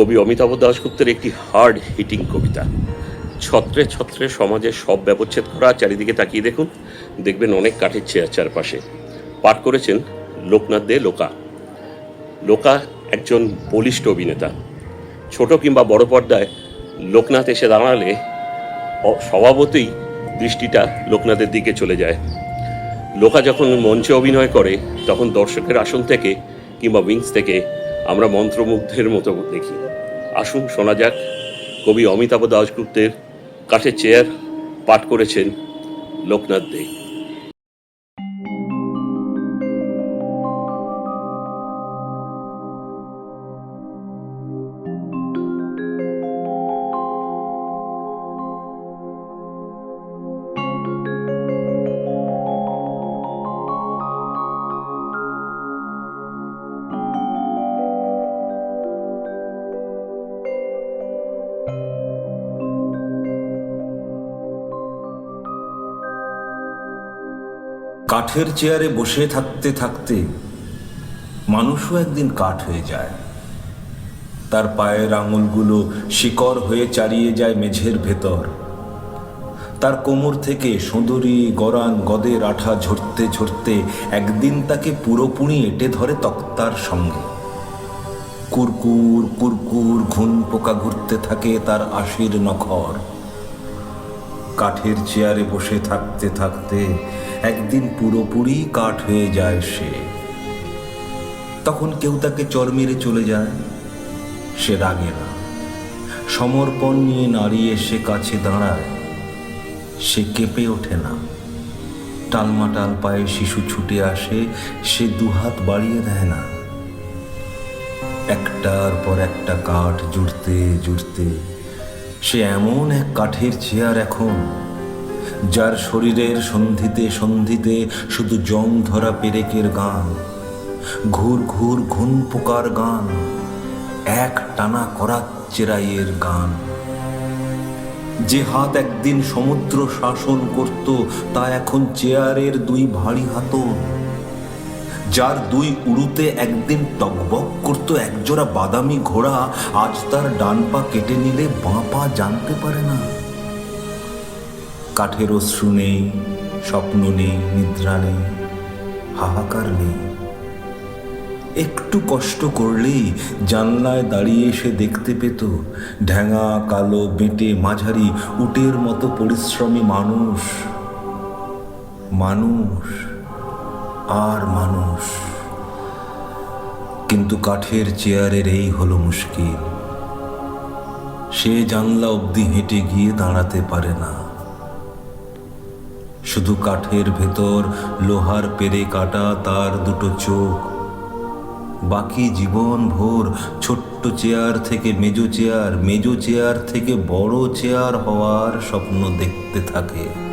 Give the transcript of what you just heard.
কবি অমিতাভ দাশগুপ্তের একটি hard hitting কবিতা। ছত্রে ছত্রে সমাজের সব ব্যবচ্ছেদ করা, চারিদিকে তাকিয়ে দেখুন, দেখবেন অনেক কাঠের চেয়ার চারপাশে। পাঠ করেছেন লোকনাথ দে লোকা। লোকা একজন বলিষ্ঠ অভিনেতা। ছোট কিংবা বড় পর্দায় লোকনাথ এসে দাঁড়ালে স্বভাবতই দৃষ্টিটা লোকনাথের দিকে চলে যায়। লোকা যখন মঞ্চে অভিনয় করে, তখন দর্শকের আসন থেকে কিংবা উইংস থেকে আমরা মন্ত্রমুগ্ধের মতো দেখি। আসুন শোনা যাক, কবি অমিতাভ দাসগুপ্তের কাঠের চেয়ার পাঠ করেছেন লোকনাথ দে। কাঠের চেয়ারে বসে থাকতে থাকতে মানুষও একদিন কাঠ হয়ে যায়। তার পায়ের আঙুলগুলো শিকড় হয়ে চারিয়ে যায় মেঝের ভেতর। তার কোমর থেকে সুঁদরি গরান গদের আঠা ঝরতে ঝরতে একদিন তাকে পুরোপুরি এঁটে ধরে তক্তার সঙ্গে। কুরকুর কুরকুর ঘুন পোকা ঘুরতে থাকে তার আশির নখর। কাঠের চেয়ারে বসে থাকতে থাকতে একদিন পুরোপুরি কাঠ হয়ে যায় সে। তখন কেউ তাকে চর মেরে চলে যায়। সে রাগে না। সমর্পণ নিয়ে নারী এসে কাছে দাঁড়ায়। সে কেঁপে ওঠে না। টালমাটাল পায়ে শিশু ছুটে আসে, সে দুহাত বাড়িয়ে দেয় না। একটার পর একটা কাঠ জুড়তে জুড়তে সে এমন এক কাঠের চেয়ার এখন, যার শরীরের সন্ধিতে সন্ধিতে শুধু জং ধরা পেরেকের গান, ঘুর ঘুর ঘুন পোকার গান, এক টানা করা চেরাইয়ের গান। যে হাত একদিন সমুদ্র শাসন করত, তা এখন চেয়ারের দুই ভারী হাতন যার দুই উড়ুতে একদিন টকবক করত একজোড়া বাদামি ঘোড়া, আজ তার ডান পা কেটে নিলে বাঁ পা জানতে পারে না। কাঠের অশ্রু নেই, স্বপ্ন নেই, নিদ্রা নেই, হাহাকার নেই। একটু কষ্ট করলেই জানলায় দাঁড়িয়ে সে দেখতে পেত ঢ্যাঙা কালো, বেঁটে, মাঝারি, উটের মতো পরিশ্রমী মানুষ। মানুষ। আর মানুষ। কিন্তু কাঠের চেয়ারের এই হলো মুশকিল। সে জানলা অবধি হেঁটে গিয়ে দাঁড়াতে পারে না। শুধু কাঠের ভেতর লোহার পেরে কাটা তার দুটো চোখ। বাকি জীবন ভোর ছোট্ট চেয়ার থেকে মেজো চেয়ার মেজো চেয়ার থেকে বড় চেয়ার হওয়ার স্বপ্ন দেখতে থাকে।